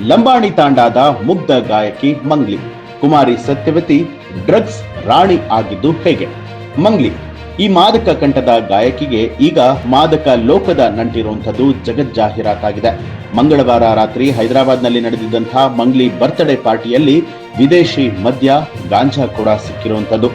ಲಂಬಾಣಿ ತಾಂಡಾದ ಮುಗ್ಧ ಗಾಯಕಿ ಮಂಗ್ಲಿ. ಕುಮಾರಿ ಸತ್ಯವತಿ ಡ್ರಗ್ಸ್ ರಾಣಿ ಆಗಿದ್ದು ಹೇಗೆ? ಮಂಗ್ಲಿ. ಈ ಮಾದಕ ಕಂಠದ ಗಾಯಕಿಗೆ ಈಗ ಮಾದಕ ಲೋಕದ ನಂಟಿರುವಂಥದ್ದು ಜಗಜ್ಜಾಹೀರಾತಾಗಿದೆ ಮಂಗಳವಾರ ರಾತ್ರಿ ಹೈದರಾಬಾದ್ನಲ್ಲಿ ನಡೆದಿದ್ದಂತಹ ಮಂಗ್ಲಿ ಬರ್ತ್ಡೇ ಪಾರ್ಟಿಯಲ್ಲಿ ವಿದೇಶಿ ಮದ್ಯ, ಗಾಂಜಾ ಕೂಡ ಸಿಕ್ಕಿರುವಂಥದ್ದು.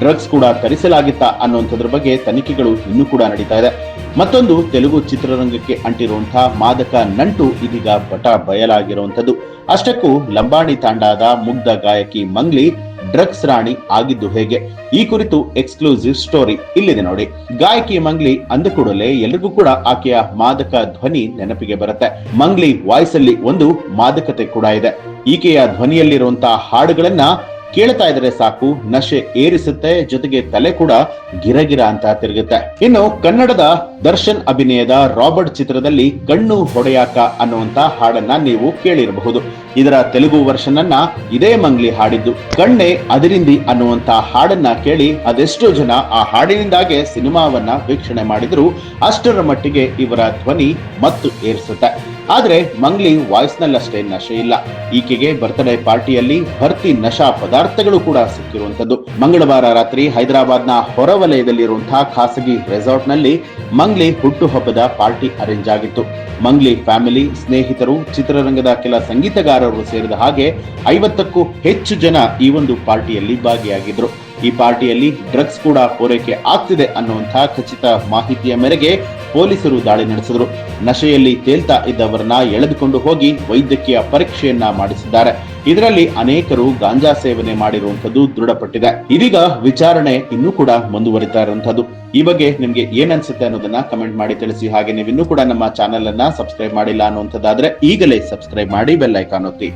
ಡ್ರಗ್ಸ್ ಕೂಡ ತರಿಸಲಾಗಿತ್ತ ಅನ್ನುವಂಥದ್ರ ಬಗ್ಗೆ ತನಿಖೆಗಳು ಇನ್ನೂ ಕೂಡ ನಡೀತಾ ಇದೆ. ಮತ್ತೊಂದು ತೆಲುಗು ಚಿತ್ರರಂಗಕ್ಕೆ ಅಂಟಿರುವಂತಹ ಮಾದಕ ನಂಟು ಇದೀಗ ಪಟ ಬಯಲಾಗಿರುವಂಥದ್ದು. ಅಷ್ಟಕ್ಕೂ ಲಂಬಾಣಿ ತಾಂಡಾದ ಮುಗ್ಧ ಗಾಯಕಿ ಮಂಗ್ಲಿ ಡ್ರಗ್ಸ್ ರಾಣಿ ಆಗಿದ್ದು ಹೇಗೆ? ಈ ಕುರಿತು ಎಕ್ಸ್ಕ್ಲೂಸಿವ್ ಸ್ಟೋರಿ ಇಲ್ಲಿದೆ ನೋಡಿ. ಗಾಯಕಿ ಮಂಗ್ಲಿ ಅಂದ ಕೂಡಲೇ ಎಲ್ರಿಗೂ ಕೂಡ ಆಕೆಯ ಮಾದಕ ಧ್ವನಿ ನೆನಪಿಗೆ ಬರುತ್ತೆ. ಮಂಗ್ಲಿ ವಾಯ್ಸ್ ಅಲ್ಲಿ ಒಂದು ಮಾದಕತೆ ಕೂಡ ಇದೆ. ಈಕೆಯ ಧ್ವನಿಯಲ್ಲಿರುವಂತಹ ಹಾಡುಗಳನ್ನ ಕೇಳ್ತಾ ಇದ್ರೆ ಸಾಕು, ನಶೆ ಏರಿಸುತ್ತೆ, ಜೊತೆಗೆ ತಲೆ ಕೂಡ ಗಿರಗಿರ ಅಂತ ತಿರುಗುತ್ತೆ. ಇನ್ನು ಕನ್ನಡದ ದರ್ಶನ್ ಅಭಿನಯದ ರಾಬರ್ಟ್ ಚಿತ್ರದಲ್ಲಿ ಕಣ್ಣು ಹೊಡೆಯಾಕ ಅನ್ನುವಂತ ಹಾಡನ್ನ ನೀವು ಕೇಳಿರಬಹುದು. ಇದರ ತೆಲುಗು ವರ್ಷನ್ ಅನ್ನ ಇದೇ ಮಂಗ್ಲಿ ಹಾಡಿದ್ದು. ಕಣ್ಣೆ ಅದರಿಂದಿ ಅನ್ನುವಂತ ಹಾಡನ್ನ ಕೇಳಿ ಅದೆಷ್ಟೋ ಜನ ಆ ಹಾಡಿನಿಂದಾಗೆ ಸಿನಿಮಾವನ್ನ ವೀಕ್ಷಣೆ ಮಾಡಿದ್ರು. ಅಷ್ಟರ ಮಟ್ಟಿಗೆ ಇವರ ಧ್ವನಿ ಮತ್ತು ಏರಿಸುತ್ತೆ. ಆದ್ರೆ ಮಂಗ್ಲಿ ವಾಯ್ಸ್ ನಲ್ಲಷ್ಟೇ ನಶೆ ಇಲ್ಲ. ಈಕೆಗೆ ಬರ್ತ್ಡೇ ಪಾರ್ಟಿಯಲ್ಲಿ ಭರ್ತಿ ನಶಾ ಪದಾರ್ಥಗಳು ಕೂಡ ಸಿಕ್ಕಿರುವಂತದ್ದು ಮಂಗಳವಾರ ರಾತ್ರಿ ಹೈದರಾಬಾದ್ನ ಹೊರವಲಯದಲ್ಲಿರುವಂತಹ ಖಾಸಗಿ ರೆಸಾರ್ಟ್ನಲ್ಲಿ ಮಂಗ್ಲಿ ಹುಟ್ಟುಹಬ್ಬದ ಪಾರ್ಟಿ ಅರೇಂಜ್ ಆಗಿತ್ತು. ಮಂಗ್ಲಿ ಫ್ಯಾಮಿಲಿ ಸ್ನೇಹಿತರು ಚಿತ್ರರಂಗದ ಕೆಲ ಸಂಗೀತಗಾರರು ಸೇರಿದ ಹಾಗೆ ಐವತ್ತಕ್ಕೂ ಹೆಚ್ಚು ಜನ ಈ ಒಂದು ಪಾರ್ಟಿಯಲ್ಲಿ ಭಾಗಿಯಾಗಿದ್ರು. ಈ ಪಾರ್ಟಿಯಲ್ಲಿ ಡ್ರಗ್ಸ್ ಕೂಡ ಪೂರೈಕೆ ಆಗ್ತಿದೆ ಅನ್ನುವಂತಹ ಖಚಿತ ಮಾಹಿತಿಯ ಮೇರೆಗೆ ಪೊಲೀಸರು ದಾಳಿ ನಡೆಸಿದ್ರು. ನಶೆಯಲ್ಲಿ ತೇಲ್ತಾ ಇದ್ದವರನ್ನ ಎಳೆದುಕೊಂಡು ಹೋಗಿ ವೈದ್ಯಕೀಯ ಪರೀಕ್ಷೆಯನ್ನ ಮಾಡಿಸಿದ್ದಾರೆ. ಇದರಲ್ಲಿ ಅನೇಕರು ಗಾಂಜಾ ಸೇವನೆ ಮಾಡಿರುವಂತದ್ದು ದೃಢಪಟ್ಟಿದೆ. ಇದೀಗ ವಿಚಾರಣೆ ಇನ್ನೂ ಕೂಡ ಮುಂದುವರಿತಾ ಇರುವಂತದ್ದು ಈ ಬಗ್ಗೆ ನಿಮ್ಗೆ ಏನ್ ಅನ್ಸುತ್ತೆ ಅನ್ನೋದನ್ನ ಕಮೆಂಟ್ ಮಾಡಿ ತಿಳಿಸಿ. ಹಾಗೆ ನೀವು ಇನ್ನೂ ಕೂಡ ನಮ್ಮ ಚಾನೆಲ್ ಅನ್ನ ಸಬ್ಸ್ಕ್ರೈಬ್ ಮಾಡಿಲ್ಲ ಅನ್ನುವಂಥದ್ದಾದ್ರೆ ಈಗಲೇ ಸಬ್ಸ್ಕ್ರೈಬ್ ಮಾಡಿ ಬೆಲ್ ಐಕಾನ್ ಒತ್ತಿ.